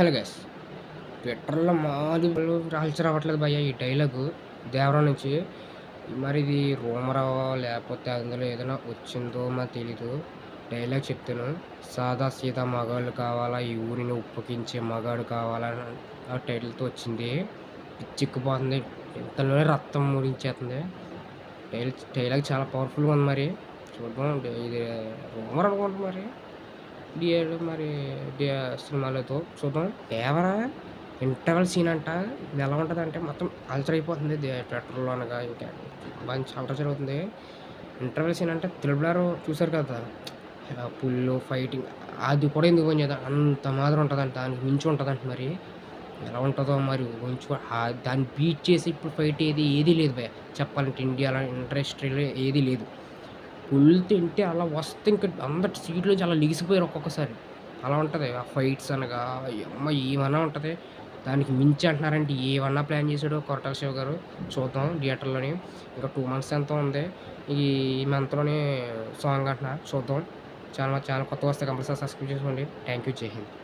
Hello guys ట్విట్టర్లో మాది రాల్చి రావట్లేదు భయ్య ఈ డైలాగు దేవరా నుంచి. మరి ఇది రూమరా లేకపోతే అందులో ఏదైనా వచ్చిందో మాకు తెలీదు. డైలాగ్ చెప్తాను. సాదా సీదా మగాళ్ళు కావాలా? ఈ ఊరిని ఉప్పకించే మగాడు కావాలా? ఆ టైటిల్తో వచ్చింది. చిక్కుపోతుంది. ఇంతలోనే రక్తం ముడించేస్తుంది టైల్ డైలాగ్ చాలా పవర్ఫుల్గా ఉంది మరి. చూద్దాం. ఇది రూమర్ అనుకుంటా మరి. డిఏడు మరి డిఆర్ సినిమాలతో చూద్దాం. దేవరా? ఇంటర్వల్ సీన్ అంట ఇది ఎలా ఉంటుంది అంటే మొత్తం అల్చర్ అయిపోతుంది ట్విట్టర్లో అనగా ఇంకా. మంచి అల్టర్ జరుగుతుంది. ఇంటర్వల్ సీన్ అంటే త్రిబులారు చూసారు కదా. ఇలా పుల్లు ఫైటింగ్ అది కూడా ఎందుకు పని చేద్దాం? అంత మాదిరి ఉంటుందంట. దానికి మించి ఉంటుందంట మరి. ఎలా ఉంటుందో మరి ఉంచుకో దాన్ని బీట్ చేసి ఇప్పుడు ఫైట్ ఏది ఏది లేదు భయ చెప్పాలంటే ఇండియాలో ఇండస్ట్రీలో ఏది లేదు. ఫుల్ తింటే అలా వస్తే ఇంకా అందరి సీట్లు అలా లిగిసిపోయారు ఒక్కొక్కసారి. అలా ఉంటుంది. ఆ ఫైట్స్ అనగా అమ్మ ఏమన్నా ఉంటుంది. దానికి మించి అంటున్నారంటే ఏమన్నా ప్లాన్ చేశాడో కొరటాల శివ గారు? చూద్దాం థియేటర్లోని. ఇంకా టూ మంత్స్ ఎంత ఉంది. ఈ మంత్లోనే సాంగ్ అంటున్నారు చూద్దాం. చాలా చాలా కొత్త వస్తే కంపల్సరీ సబ్స్క్రైబ్ చేసుకోండి. థ్యాంక్ యూ జై హింద్.